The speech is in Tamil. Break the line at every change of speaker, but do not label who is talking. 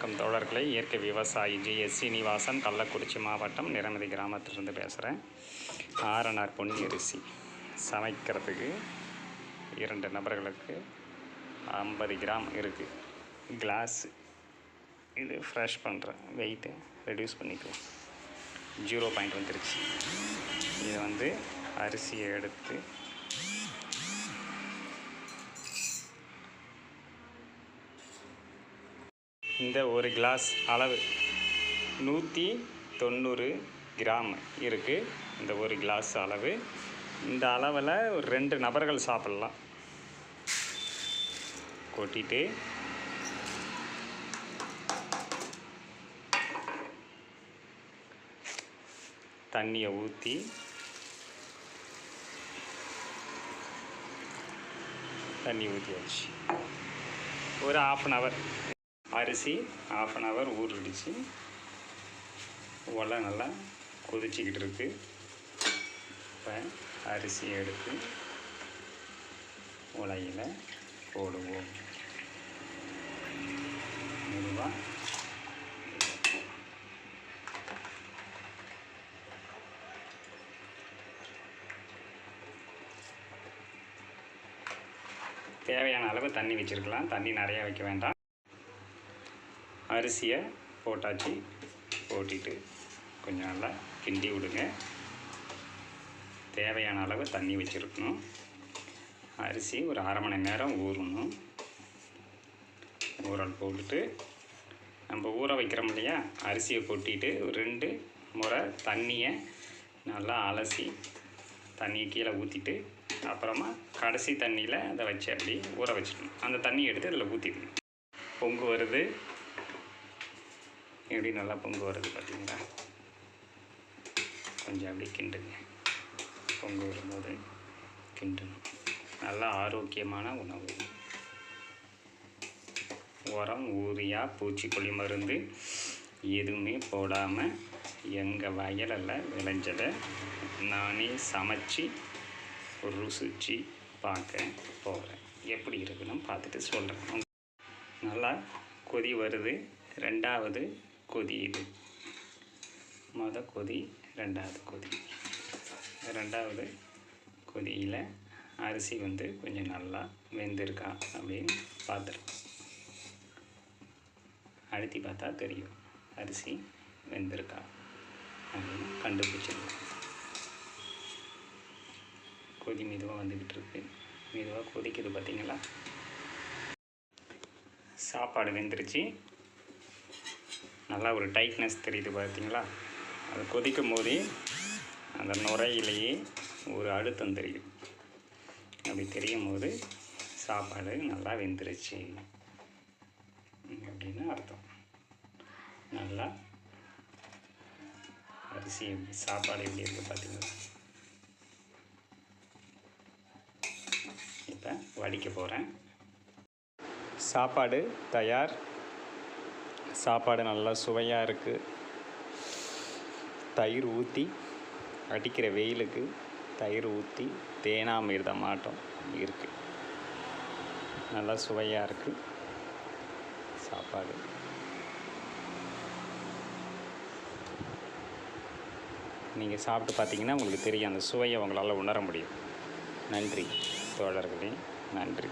வணக்கம் தோழர்களே. இயற்கை விவசாயி ஜி. எஸ். சீனிவாசன் கள்ளக்குறிச்சி மாவட்டம் நிரமதி கிராமத்திலிருந்து பேசுகிறேன் ஆரனார் பொன்னி அரிசி சமைக்கிறதுக்கு இரண்டு நபர்களுக்கு ஐம்பது கிராம் இருக்குது கிளாஸ் இது ஃப்ரெஷ் பண்ணுறேன் வெயிட்டு ரெடியூஸ் பண்ணிக்குவோம் ஜீரோ பாயிண்ட் வந்துருச்சு இதை வந்து அரிசியை எடுத்து இந்த ஒரு கிளாஸ் அளவு நூற்றி தொண்ணூறு கிராம் இருக்குது இந்த ஒரு கிளாஸ் அளவு. இந்த அளவில் ஒரு ரெண்டு நபர்கள் சாப்பிட்லாம். கொட்டிட்டு. தண்ணியை ஊற்றி தண்ணி ஊற்றி வச்சு ஒரு ஆஃப் அன் ஹவர் அரிசி ஆஃப் அன் ஹவர் ஊறிடுச்சு. ஒலை நல்லா கொதிச்சிக்கிட்டு இருக்கு. இப்போ அரிசி எடுத்து உலையில் போடுவோம். மெதுவாக தேவையான அளவு தண்ணி வச்சுருக்கலாம். தண்ணி நிறையா வைக்க வேண்டாம். அரிசியை போட்டாச்சு. போட்டிட்டு கொஞ்சம் நல்லா கிண்டி விடுங்க. தேவையான அளவு தண்ணி வச்சுருக்கணும். அரிசி ஒரு அரை மணி நேரம் ஊறணும். ஊறல் போட்டுட்டு நம்ம ஊற வைக்கிறோம் இல்லையா? அரிசியை கொட்டிட்டு ஒரு ரெண்டு முறை தண்ணியை நல்லா அலசி தண்ணியை கீழே ஊற்றிட்டு அப்புறமா கடைசி தண்ணியில் அதை வச்சு அப்படி ஊற வச்சிடணும். அந்த தண்ணியை எடுத்து அதில் ஊற்றிடணும் பொங்கு வருது. எப்படி நல்லா பொங்கு வருது பார்த்தீங்களா? கொஞ்சம் அப்படி கிண்டுங்க. பொங்கு வரும்போது கிண்டணும். நல்லா ஆரோக்கியமான உணவு. உரம் ஊரியா பூச்சிக்கொல்லி மருந்து எதுவுமே போடாமல் எங்கள் வயலில் விளைஞ்சதை நானே சமைச்சு ருசிச்சு பார்க்க போகிறேன் எப்படி இருக்குன்னு பார்த்துட்டு சொல்கிறேன் நல்லா கொதி வருது. ரெண்டாவது கொதி இது மொத கொதி ரெண்டாவது கொதி. ரெண்டாவது கொதியில் அரிசி வந்து கொஞ்சம் நல்லா வெந்திருக்கா அப்படின்னு பார்த்துருக்கோம். அழுத்தி பார்த்தா தெரியும். அரிசி வெந்திருக்கா அப்படின்னு கண்டுபிடிச்சிருக்கோம். கொதி மெதுவாக வந்துக்கிட்டு இருக்கு. மெதுவாக கொதிக்குது பார்த்தீங்களா? சாப்பாடு வெந்துருச்சு. நல்லா ஒரு டைட்னஸ் தெரியுது பார்த்தீங்களா? அது கொதிக்கும் போதே அந்த நுரையிலேயே ஒரு அழுத்தம் தெரியும். அப்படி தெரியும் போது சாப்பாடு நல்லா வெந்துருச்சு. அப்படின்னு அர்த்தம். நல்லா அரிசி எப்படி சாப்பாடு எப்படி இருக்குது பார்த்தீங்களா? இப்போ வடிக்க போகிறேன் சாப்பாடு தயார். சாப்பாடு நல்லா சுவையாக இருக்குது தயிர் ஊற்றி அடிக்கிற வெயிலுக்கு தயிர் ஊற்றி தேனாமிர்த மாட்டம் இருக்குது நல்லா சுவையாக இருக்குது சாப்பாடு. நீங்கள் சாப்பிட்டு பார்த்தீங்கன்னா உங்களுக்கு தெரியும் அந்த சுவையை உங்களால் உணர முடியும். நன்றி தோழர்களே நன்றி.